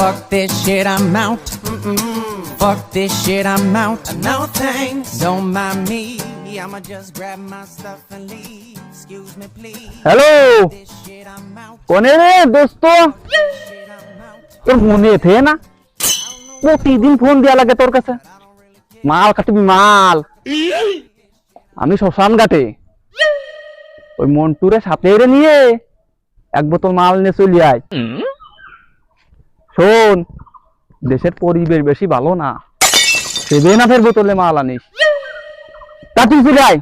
Fuck this shit, I'm out. Mm-mm. Fuck this shit, I'm out. No thanks. Don't mind me. I'ma just grab my stuff and leave. Excuse me, please. I'm out. কোনে রে দোস্ত Shit, I'm out. তোর মনে the না প্রতিদিন phone দেওয়া লাগে তোর কাছে মাল কাটবি মাল আমি শ্মশান ঘাটে ওই মন্টুরে সাথে রে নিয়ে এক বোতল মাল নিয়ে চলি আয় শোন দেশের পরিবেশ বেশি ভালো না সেভেন আপের বোতলে মাল আনিস তা তুই চলে আয়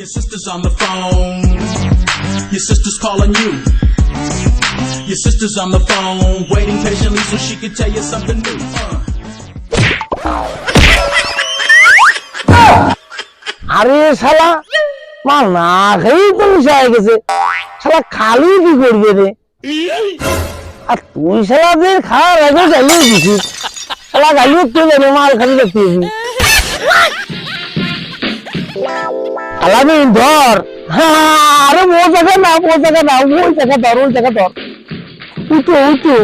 Your sister's on the phone. Your sister's calling you. Your sister's on the phone, waiting patiently so she could tell you something new. Uh. আরে শালা মাল না খেয়েই তো মিশা গেছে শালা খালি কি করবে রে? আর তুই শালাদের খাওয়ার আগে গালিয়ে দিছিস। শালা গালিয়ে তুই যাবে মাল খালি দেখতেছি আলামি ধর। আরে ও জায়গা না ও জায়গা না ওই জায়গা ধর, ওই জায়গা ধর। উঠো উঠো।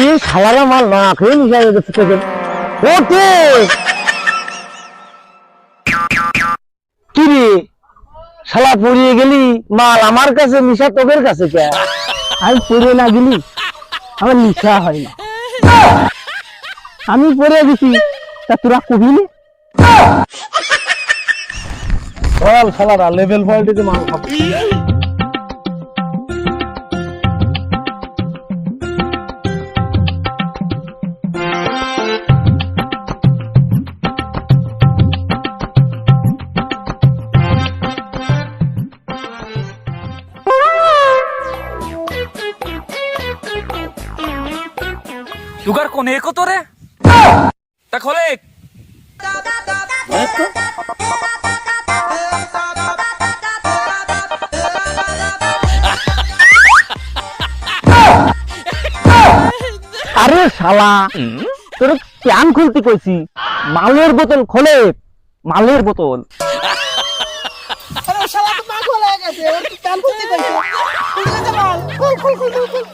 এই শালারা মাল না খেয়ে গেছে তোদের ওঠে। শালা পড়িয়ে গেলি, মাল আমার কাছে মিশা তোদের কাছে কে? আমি পড়ে না গেলি, আমার মিশা হয় না। আমি পড়ে দিছি তা তোরা কহিলি শালারা লেভেল পয়েন্টে মাল খাব। তুগার কোনে কত রে তা খোলে। আরে শালা তোর ক্যান খুলতে কইছি। মালের বোতল খোলে মালের বোতল। আরে শালা তো পাগল হয়ে গেছে তো খুলতে কইছে। খুল খুল খুল খুল।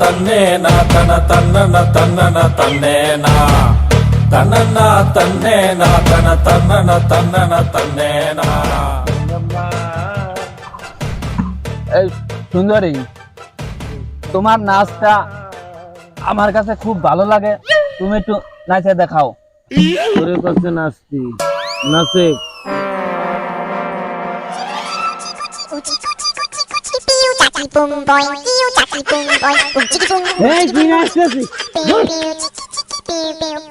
ತನ್ನೇನ ತನ ತನ್ನನ ತನ್ನನ ತನ್ನೇನ ತನ್ನನ್ನ ತನ್ನೇನ ತನ ತನ್ನನ ತನ್ನನ ತನ್ನೇನ এই সুন্দরী তোমার নাচটা আমার কাছে খুব ভালো লাগে তুমি একটু নাচে দেখাও তোরে কাছে নাচতি নাচে Boom boy, pew tacky boom boy, boom chicky boom. এই কি নাচতেছি Pew pew pew pew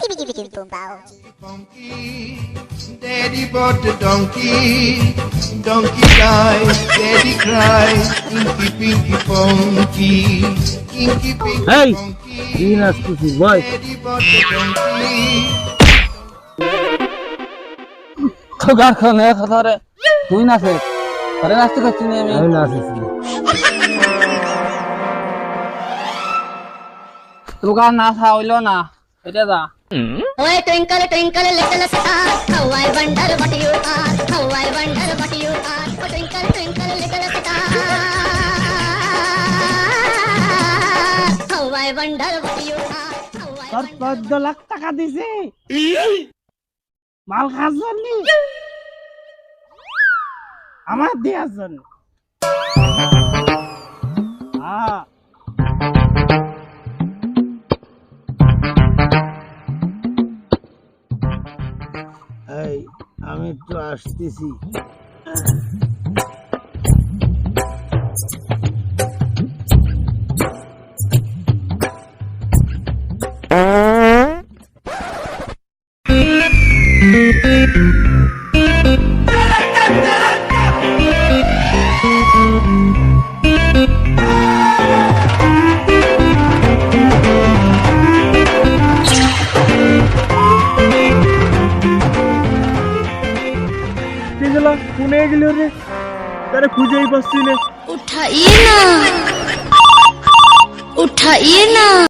pew pew pew boom bow. Daddy bought the donkey, donkey died, daddy cried, pinky pinky funky, pinky pinky Hey! funky. কি নাচতেছি Daddy bought the donkey. তো গার খানে কথা রে তুই নাচে আরে নাচতে করছি না আমি আমি নাচেছি তোকার নাচা হইল না এটা যা Oh, little star, how I wonder what you are, how I wonder what you are. Oh, twinkle twinkle little star, how I wonder what you are, how I তোর. চোদ্দ লাখ টাকা দিছি মাল খাওয়ার জন্য আমার দেওয়ার জন্য আমি সেগুলা কোনে গেল রে? তারা খুঁজেই পাচ্ছি না। উঠাই না। উঠাইয়ে না।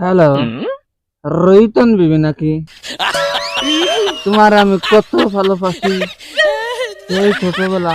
হ্যালো। রইতন বিবি নাকি? তোমার আমি কত ভালোবাসি। সেই ছোটবেলা।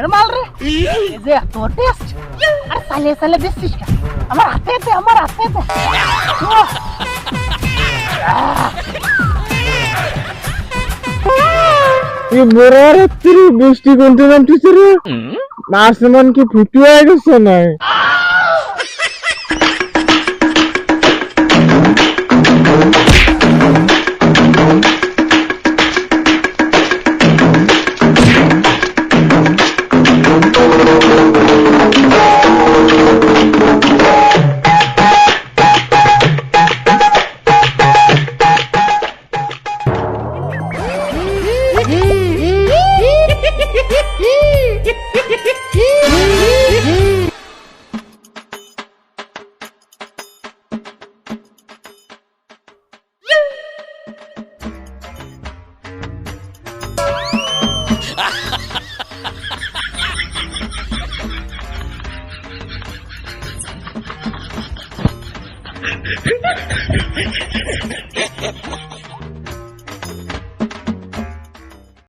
কোন দেশের মাল রে এই যে এত টেস্ট আর সালে সালে বেশিস আমার হাতে দে আমার হাতে দে। উহ, এই বড় রাত্রি বৃষ্টি কোনতে নামতেছে রে? আসমান কি ফুটি হয়ে গেছে না?